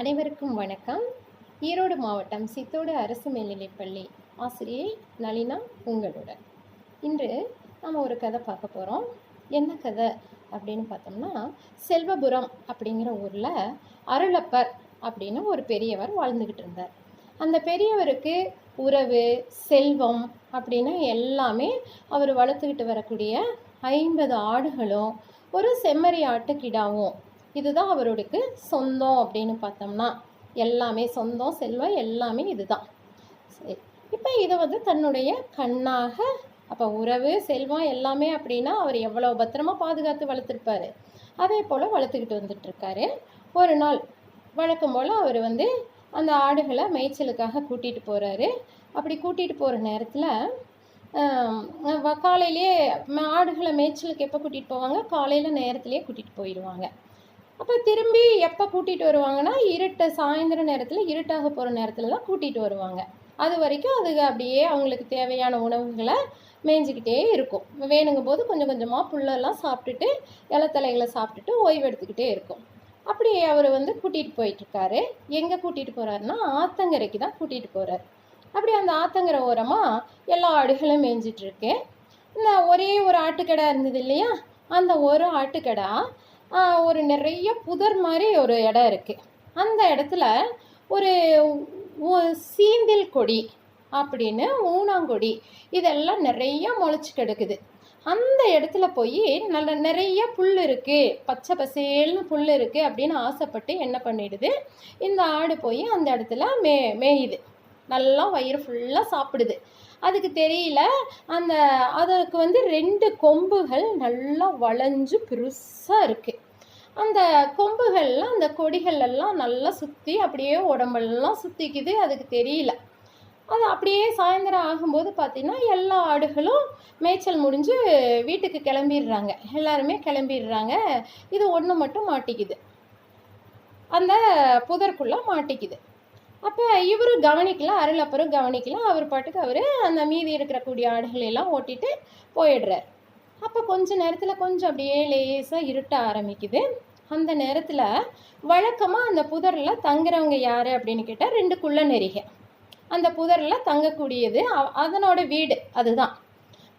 அனைவருக்கும் வணக்கம். ஈரோடு மாவட்டம் சித்தோடு அரசு மேல்நிலைப்பள்ளி ஆசிரியை நளினா உங்களுடன். இன்று நம்ம ஒரு கதை பார்க்க போகிறோம் என்ன கதை அப்படின்னு பார்த்தோம்னா செல்வபுரம் அப்படிங்கிற ஊரில் அருளப்பர் அப்படின்னு ஒரு பெரியவர் வாழ்ந்துக்கிட்டு இருந்தார். அந்த பெரியவருக்கு உறவு செல்வம் அப்படின்னு எல்லாமே அவர் வளர்த்துக்கிட்டு வரக்கூடிய ஐம்பது ஆடுகளும் ஒரு செம்மறி ஆட்டுக்கிடாவும் இதுதான் அவருக்கு சொந்தம் அப்படின்னு பார்த்தோம்னா எல்லாமே சொந்தம் செல்வம் எல்லாமே இதுதான். சரி இப்போ இதை வந்து தன்னுடைய கண்ணாக அப்போ உறவு செல்வம் எல்லாமே அப்படின்னா அவர் எவ்வளோ பத்திரமா பாதுகாத்து வளர்த்துருப்பாரு? அதே போல் வளர்த்துக்கிட்டு வந்துட்டுருக்காரு. ஒரு நாள் வழக்கம் போல் அவர் வந்து அந்த ஆடுகளை மேய்ச்சலுக்காக கூட்டிகிட்டு போகிறாரு அப்படி கூட்டிகிட்டு போகிற நேரத்தில் காலையிலேயே ஆடுகளை மேய்ச்சலுக்கு எப்போ கூட்டிகிட்டு போவாங்க? காலையில் நேரத்துலேயே கூட்டிகிட்டு போயிடுவாங்க. அப்போ திரும்பி எப்போ கூட்டிகிட்டு வருவாங்கன்னா இருட்ட சாயந்தர நேரத்தில் இருட்டாக போகிற நேரத்தில் தான் கூட்டிகிட்டு வருவாங்க. அது வரைக்கும் அதுக்கு அப்படியே அவங்களுக்கு தேவையான உணவுகளை மேய்ஞ்சிக்கிட்டே இருக்கும். வேணுங்கும் போது கொஞ்சம் கொஞ்சமாக புல்லெல்லாம் சாப்பிட்டுட்டு இலத்தலைகளை சாப்பிட்டுட்டு ஓய்வு எடுத்துக்கிட்டே இருக்கும். அப்படி அவர் வந்து கூட்டிகிட்டு போயிட்டுருக்காரு. எங்கே கூட்டிகிட்டு போகிறாருன்னா ஆத்தங்கரைக்கு தான் கூட்டிகிட்டு போகிறார் அப்படி அந்த ஆத்தங்கரை ஓரமாக எல்லா ஆடுகளும் மேய்ஞ்சிட்ருக்கு இந்த ஒரே ஒரு ஆட்டுக்கடை இருந்தது இல்லையா? அந்த ஒரு ஆட்டுக்கடா ஒரு நிறைய புதர் மாதிரி ஒரு இடம் இருக்குது அந்த இடத்துல ஒரு சீந்தில் கொடி அப்படின்னு ஊனாங்கொடி இதெல்லாம் நிறைய முளைச்சி கிடக்குது. அந்த இடத்துல போய் நல்ல நிறைய புல் இருக்குது பச்சை பசேல்னு புல் இருக்குது அப்படின்னு ஆசைப்பட்டு என்ன பண்ணிடுது? இந்த ஆடு போய் அந்த இடத்துல மே மேயுது. நல்லா வயிறு ஃபுல்லாக சாப்பிடுது. அதுக்கு தெரியல. அந்த அதற்கு வந்து ரெண்டு கொம்புகள் நல்லா வளைஞ்சு பெருசாக இருக்குது அந்த கொம்புகள்லாம் அந்த கொடிகள் எல்லாம் நல்லா சுற்றி அப்படியே உடம்பெல்லாம் சுற்றிக்குது அதுக்கு தெரியல. அது அப்படியே சாயந்தரம் ஆகும்போது பார்த்திங்கன்னா எல்லா ஆடுகளும் மேய்ச்சல் முடிஞ்சு வீட்டுக்கு கிளம்பிடுறாங்க. எல்லாருமே கிளம்பிடுறாங்க. இது ஒன்று மட்டும் மாட்டிக்குது. அந்த புதற்குள்ளே மாட்டிக்குது. அப்போ இவரும் கவனிக்கல அருளப்பரும் கவனிக்கலாம் அவர் பாட்டுக்கு அவர் அந்த மீதி இருக்கிறக்கூடிய ஆடுகளை எல்லாம் ஓட்டிட்டு போயிடுறார். அப்போ கொஞ்ச நேரத்தில் கொஞ்சம் அப்படியே லேசாக இருட்ட ஆரம்பிக்குது. அந்த நேரத்தில் வழக்கமாக அந்த புதரில் தங்குறவங்க யார் அப்படின்னு கேட்டால் ரெண்டு குள்ள நெறிக அந்த புதரில் தங்கக்கூடியது அதனோட வீடு அதுதான்.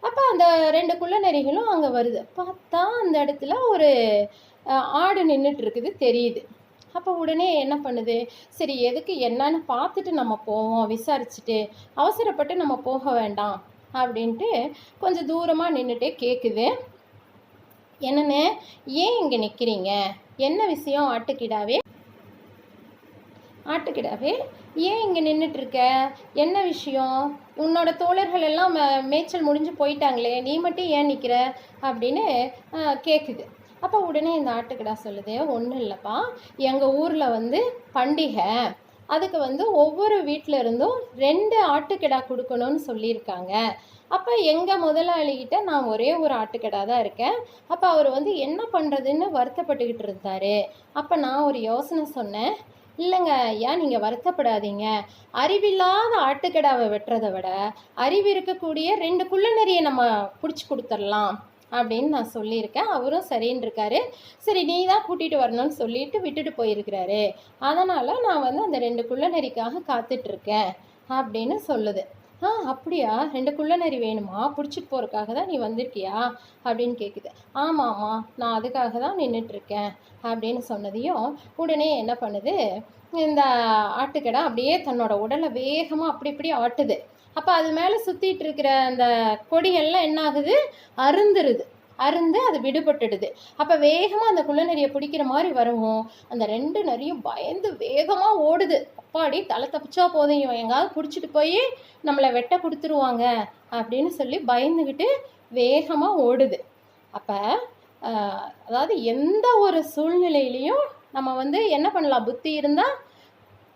அப்போ அந்த ரெண்டு குள்ள நெறிகளும் அங்கே வருது. பார்த்தா அந்த இடத்துல ஒரு ஆடு நின்றுட்டு இருக்குது தெரியுது. அப்போ உடனே என்ன பண்ணுது? சரி எதுக்கு என்னன்னு பார்த்துட்டு நம்ம போவோம் விசாரிச்சுட்டு அவசரப்பட்டு நம்ம போக வேண்டாம் அப்படின்ட்டு கொஞ்சம் தூரமாக நின்றுட்டே கேட்குது என்னென்ன ஏன் இங்கே நிற்கிறீங்க என்ன விஷயம் ஆட்டுக்கிடாவே? ஆட்டுக்கிடாவே ஏன் இங்கே நின்றுட்டுருக்க என்ன விஷயம்? உன்னோட தோழர்கள் எல்லாம் மே- மேய்ச்சல் முடிஞ்சு போயிட்டாங்களே நீ மட்டும் ஏன் நிற்கிற அப்படின்னு கேட்குது அப்போ உடனே இந்த ஆட்டுக்கடா சொல்லுது ஒன்றும் இல்லைப்பா. எங்கள் ஊரில் வந்து பண்டிகை. அதுக்கு வந்து ஒவ்வொரு வீட்டில் இருந்தும் ரெண்டு ஆட்டுக்கடா கொடுக்கணும்னு சொல்லியிருக்காங்க. அப்போ எங்கள் முதலாளிகிட்ட நான் ஒரே ஒரு ஆட்டுக்கடா தான் இருக்கேன். அப்போ அவர் வந்து என்ன பண்ணுறதுன்னு வருத்தப்பட்டுக்கிட்டு இருந்தாரு. அப்போ நான் ஒரு யோசனை சொன்னேன். இல்லைங்க ஐயா நீங்கள் வருத்தப்படாதீங்க? அறிவில்லாத ஆட்டுக்கடாவை வெட்டுறதை விட அறிவு இருக்கக்கூடிய ரெண்டு குள்ளநெறியை நம்ம பிடிச்சி கொடுத்துடலாம். அப்படின்னு நான் சொல்லியிருக்கேன். அவரும் சரின்னு இருக்காரு சரி நீ தான் கூட்டிகிட்டு வரணும்னு சொல்லிட்டு விட்டுட்டு போயிருக்கிறாரு. அதனால் நான் வந்து அந்த ரெண்டு குள்ளநெறிக்காக காத்துட்ருக்கேன் அப்படின்னு சொல்லுது. ஆ அப்படியா? ரெண்டு குள்ளநெறி வேணுமா? பிடிச்சிட்டு போகிறதுக்காக தான் நீ வந்திருக்கியா? அப்படின்னு கேட்குது ஆமாம்மா நான் அதுக்காக தான் நின்றுட்டுருக்கேன் அப்படின்னு சொன்னதையும் உடனே என்ன பண்ணுது? இந்த ஆட்டுக்கடை அப்படியே தன்னோட உடலை வேகமாக அப்படி இப்படி ஆட்டுது. அப்போ அது மேலே சுற்றிட்டு இருக்கிற அந்த கொடிகள்லாம் என்ன ஆகுது அருந்துருது. அருந்து அது விடுபட்டுடுது. அப்போ வேகமாக அந்த குள்ளநெறியை பிடிக்கிற மாதிரி வரவும். அந்த ரெண்டு நரியும் பயந்து வேகமாக ஓடுது. அப்பாடி தலை தப்பிச்சா போதும் இவன் எங்காவது பிடிச்சிட்டு போய் நம்மளை வெட்ட கொடுத்துருவாங்க அப்படின்னு சொல்லி பயந்துக்கிட்டு வேகமாக ஓடுது. அப்போ அதாவது எந்த ஒரு சூழ்நிலையிலையும் நம்ம வந்து என்ன பண்ணலாம்? புத்தி இருந்தால்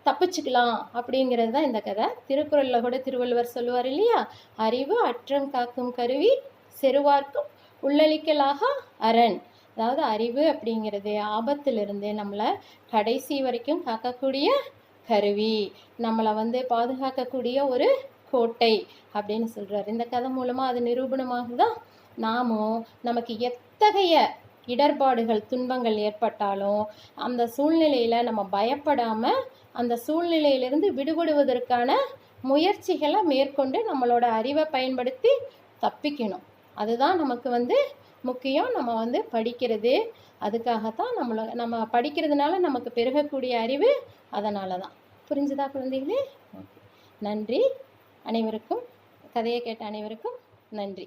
தப்பிச்சுக்கலாம் அப்படிங்கிறது தான் இந்த கதை. திருக்குறளில் கூட திருவள்ளுவர் சொல்லுவார் இல்லையா? அறிவு அற்றம் காக்கும் கருவி செருவார்க்கும் உள்ளளிக்கலாக அரண். அதாவது அறிவு அப்படிங்கிறது ஆபத்திலிருந்து நம்மளை கடைசி வரைக்கும் காக்கக்கூடிய கருவி. நம்மளை வந்து பாதுகாக்கக்கூடிய ஒரு கோட்டை அப்படின்னு சொல்கிறார் இந்த கதை மூலமாக அது நிரூபணமாகுதா? நாமும் நமக்கு எத்தகைய இடர்பாடுகள் துன்பங்கள் ஏற்பட்டாலும் அந்த சூழ்நிலையில் நம்ம பயப்படாமல் அந்த சூழ்நிலையிலிருந்து விடுபடுவதற்கான முயற்சிகளை மேற்கொண்டு நம்மளோட அறிவை பயன்படுத்தி தப்பிக்கணும். அதுதான் நமக்கு வந்து முக்கியம். நம்ம வந்து படிக்கிறது அதுக்காகத்தான் நம்மளை நம்ம படிக்கிறதுனால நமக்கு பெருகக்கூடிய அறிவு அதனால தான் புரிஞ்சுதா குழந்தைகளே? ஓகே. நன்றி. அனைவருக்கும் கதையை கேட்ட அனைவருக்கும் நன்றி.